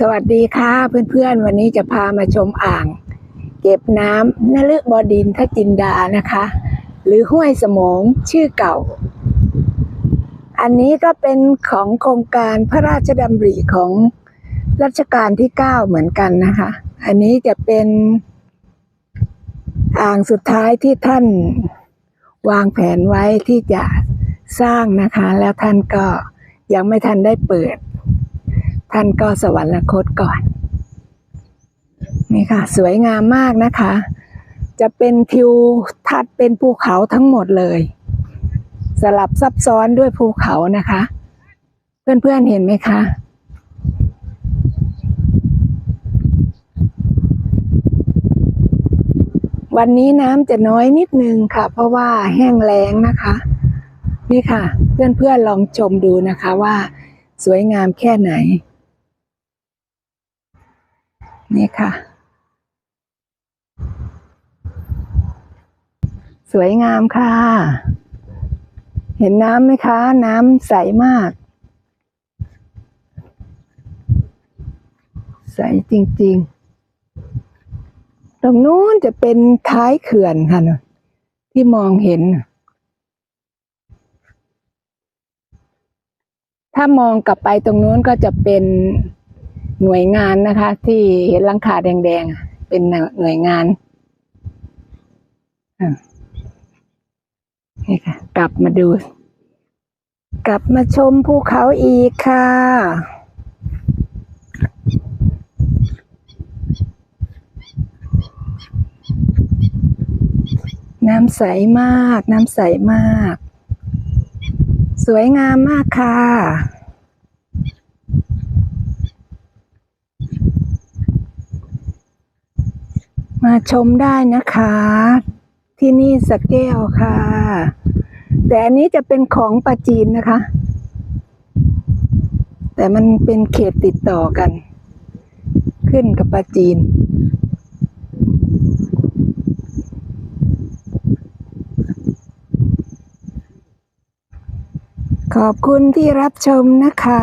สวัสดีค่ะเพื่อนๆ วันนี้จะพามาชมอ่าง เก็บน้ำนฤบดินทจินดานะคะ หรือห้วยสมงชื่อเก่า อันนี้ก็เป็นของโครงการพระราชดำริของรัชกาลที่ 9 เหมือนกันนะคะ อันนี้จะเป็นอ่างสุดท้ายที่ท่านวางแผนไว้ที่จะสร้างนะคะ แล้วท่านก็ยังไม่ทันได้เปิด ท่านก็สวรรคตก่อน นี่ค่ะ สวยงามมากนะคะ จะเป็นทิวทัศน์เป็นภูเขาทั้งหมดเลย สลับซับซ้อนด้วยภูเขานะคะ เพื่อนๆเห็นไหมคะวันนี้น้ำจะน้อยนิดนึงค่ะ เพราะว่าแห้งแล้งนะคะ นี่ค่ะ เพื่อนๆลองชมดูนะคะว่า สวยงามแค่ไหน นี่ค่ะ สวยงามค่ะ เห็นน้ำไหมคะ น้ำใสมาก ใสจริง ๆ ตรงนู้นจะเป็นท้ายเขื่อนค่ะน่ะที่มองเห็น ถ้ามองกลับไปตรงนู้นก็จะเป็น หน่วยงานนะคะ ที่เห็นลังคาแดงๆ เป็นหน่วยงานนี่ค่ะ กลับมาดู กลับมาชมภูเขาอีกค่ะน้ำใสมาก น้ำใสมาก สวยงามมากค่ะ มาชมได้นะคะ ที่นี่สะแก้วค่ะ แต่อันนี้จะเป็นของปาจีนนะคะ แต่มันเป็นเขตติดต่อกัน ขึ้นกับปาจีน ขอบคุณที่รับชมนะคะ